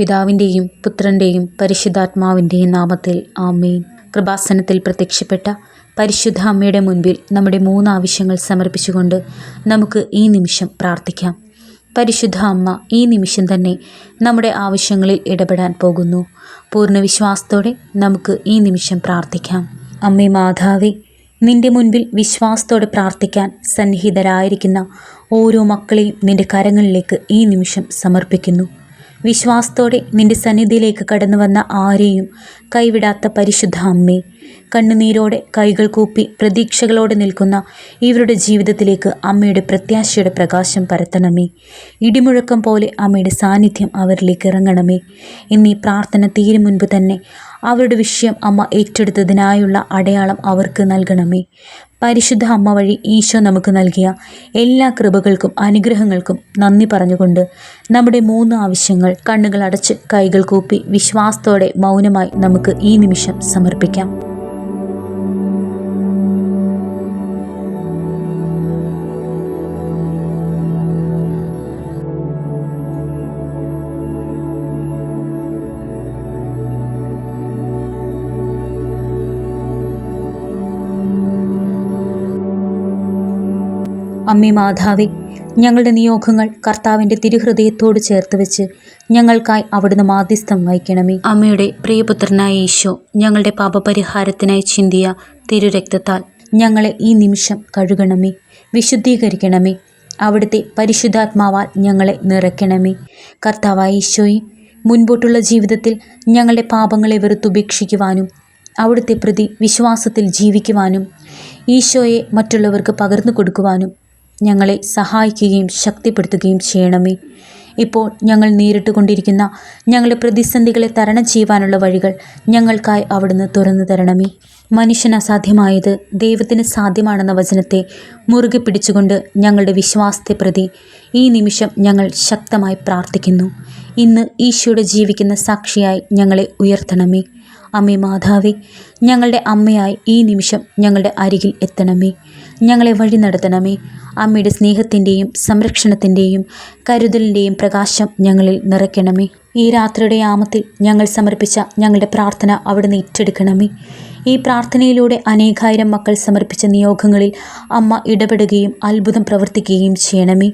പിതാവിന്റെയും പുത്രന്റെയും പരിശുദ്ധാത്മാവിന്റെയും നാമത്തിൽ ആമേൻ. കൃപാസനത്തിൽ പ്രത്യക്ഷപ്പെട്ട പരിശുദ്ധ അമ്മയുടെ മുൻപിൽ നമ്മുടെ മൂന്ന് ആവശ്യങ്ങൾ സമർപ്പിച്ചുകൊണ്ട് നമുക്ക് ഈ നിമിഷം പ്രാർത്ഥിക്കാം. പരിശുദ്ധ അമ്മ ഈ നിമിഷം തന്നെ നമ്മുടെ ആവശ്യങ്ങളിൽ ഇടപെടാൻ പോകുന്നു. പൂർണ വിശ്വാസത്തോടെ നമുക്ക് ഈ നിമിഷം പ്രാർത്ഥിക്കാം. അമ്മേ മാതാവേ നിന്റെ മുൻപിൽ വിശ്വാസത്തോടെ പ്രാർത്ഥിക്കാൻ സന്നിഹിതരായിരിക്കുന്ന ഓരോ മക്കളെയും നിന്റെ കരങ്ങളിലേക്ക് ഈ നിമിഷം സമർപ്പിക്കുന്നു. വിശ്വാസത്തോടെ നിന്റെ സന്നിധിയിലേക്ക് കടന്നു വന്ന ആരെയും കൈവിടാത്ത പരിശുദ്ധ അമ്മേ കണ്ണുനീരോടെ കൈകൾ കൂപ്പി പ്രതീക്ഷകളോടെ നിൽക്കുന്ന ഇവരുടെ ജീവിതത്തിലേക്ക് അമ്മയുടെ പ്രത്യാശയുടെ പ്രകാശം പരത്തണമേ. ഇടിമുഴക്കം പോലെ അമ്മയുടെ സാന്നിധ്യം അവരിലേക്ക് ഇറങ്ങണമേ. എന്നീ പ്രാർത്ഥന തീരും മുൻപ് തന്നെ അവരുടെ വിഷയം അമ്മ ഏറ്റെടുത്തതിനായുള്ള അടയാളം അവർക്ക് നൽകണമേ. പരിശുദ്ധ അമ്മ വഴി ഈശോ നമുക്ക് നൽകിയ എല്ലാ കൃപകൾക്കും അനുഗ്രഹങ്ങൾക്കും നന്ദി പറഞ്ഞുകൊണ്ട് നമ്മുടെ മൂന്ന് ആവശ്യങ്ങൾ കണ്ണുകൾ അടച്ച് കൈകൾ കൂപ്പി വിശ്വാസത്തോടെ മൗനമായി നമുക്ക് ഈ നിമിഷം സമർപ്പിക്കാം. അമ്മേ മാതാവേ ഞങ്ങളുടെ നിയോഗങ്ങൾ കർത്താവിന്റെ തിരുഹൃദയത്തോട് ചേർത്ത് വെച്ച് ഞങ്ങൾക്കായി അവിടുന്ന് മാധ്യസ്ഥം വഹിക്കണമേ. അമ്മയുടെ പ്രിയപുത്രനായ ഈശോ ഞങ്ങളുടെ പാപപരിഹാരത്തിനായി ചിന്തിയ തിരുരക്തത്താൽ ഞങ്ങളെ ഈ നിമിഷം കഴുകണമേ വിശുദ്ധീകരിക്കണമേ അവിടുത്തെ പരിശുദ്ധാത്മാവാൽ ഞങ്ങളെ നിറയ്ക്കണമേ. കർത്താവായ ഈശോയെ മുൻപോട്ടുള്ള ജീവിതത്തിൽ ഞങ്ങളുടെ പാപങ്ങളെ വെറുത്തുപേക്ഷിക്കുവാനും അവിടുത്തെ പ്രതി വിശ്വാസത്തിൽ ജീവിക്കുവാനും ഈശോയെ മറ്റുള്ളവർക്ക് പകർന്നു കൊടുക്കുവാനും ഞങ്ങളെ സഹായിക്കുകയും ശക്തിപ്പെടുത്തുകയും ചെയ്യണമേ. ഇപ്പോൾ ഞങ്ങൾ നേരിട്ടുകൊണ്ടിരിക്കുന്ന ഞങ്ങളുടെ പ്രതിസന്ധികളെ തരണം ചെയ്യുവാനുള്ള വഴികൾ ഞങ്ങൾക്കായി അവിടുന്ന് തുറന്നു തരണമേ. മനുഷ്യന് അസാധ്യമായത് ദൈവത്തിന് സാധ്യമാണെന്ന വചനത്തെ മുറുകെ പിടിച്ചുകൊണ്ട് ഞങ്ങളുടെ വിശ്വാസത്തെ പ്രതി ഈ നിമിഷം ഞങ്ങൾ ശക്തമായി പ്രാർത്ഥിക്കുന്നു. ഇന്ന് ഈശോയുടെ ജീവിക്കുന്ന സാക്ഷിയായി ഞങ്ങളെ ഉയർത്തണമേ. അമ്മേ മാതാവേ ഞങ്ങളുടെ അമ്മയായി ഈ നിമിഷം ഞങ്ങളുടെ അരികിൽ എത്തണമേ. ഞങ്ങളെ വഴി നടത്തണമേ. അമ്മയുടെ സ്നേഹത്തിന്റെയും സംരക്ഷണത്തിന്റെയും കരുതലിന്റെയും പ്രകാശം ഞങ്ങളിൽ നിറയ്ക്കണമേ. ഈ രാത്രിയുടെ ആമത്തിൽ ഞങ്ങൾ സമർപ്പിച്ച ഞങ്ങളുടെ പ്രാർത്ഥന അവിടുന്ന് ഏറ്റെടുക്കണമേ. ഈ പ്രാർത്ഥനയിലൂടെ അനേകായിരം മക്കൾ സമർപ്പിച്ച നിയോഗങ്ങളിൽ അമ്മ ഇടപെടുകയും അത്ഭുതം പ്രവർത്തിക്കുകയും ചെയ്യണമേ.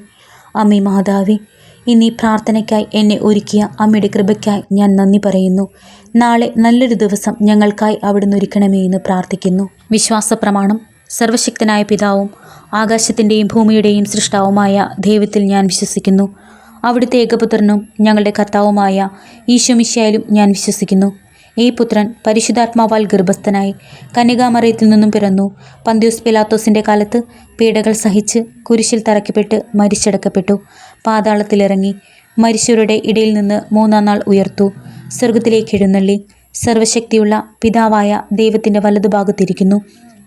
അമ്മേ മാതാവേ ഇന്ന് ഈ പ്രാർത്ഥനയ്ക്കായി എന്നെ ഒരുക്കിയ അമ്മയുടെ കൃപയ്ക്കായി ഞാൻ നന്ദി പറയുന്നു. നാളെ നല്ലൊരു ദിവസം ഞങ്ങൾക്കായി അവിടുന്ന് ഒരുക്കണമേ എന്ന് പ്രാർത്ഥിക്കുന്നു. വിശ്വാസ പ്രമാണം സർവശക്തനായ പിതാവും ആകാശത്തിന്റെയും ഭൂമിയുടെയും സൃഷ്ടാവുമായ ദൈവത്തിൽ ഞാൻ വിശ്വസിക്കുന്നു. അവിടുത്തെ ഏകപുത്രനും ഞങ്ങളുടെ കർത്താവുമായ ഈശോമിശയായാലും ഞാൻ വിശ്വസിക്കുന്നു. ഈ പുത്രൻ പരിശുദ്ധാത്മാവാൽ ഗർഭസ്ഥനായി കന്യകാമറയത്തിൽ നിന്നും പിറന്നു. പന്ത്യോസ് പിലാത്തോസിന്റെ കാലത്ത് പീഡകൾ സഹിച്ച് കുരിശിൽ തറക്കപ്പെട്ട് മരിച്ചടക്കപ്പെട്ടു. പാതാളത്തിലിറങ്ങി മരിച്ചവരുടെ ഇടയിൽ നിന്ന് മൂന്നാം നാൾ ഉയർത്തു. സ്വർഗത്തിലേക്ക് എഴുന്നള്ളി. സർവശക്തിയുള്ള പിതാവായ ദൈവത്തിന്റെ വലതുഭാഗത്തിരിക്കുന്നു.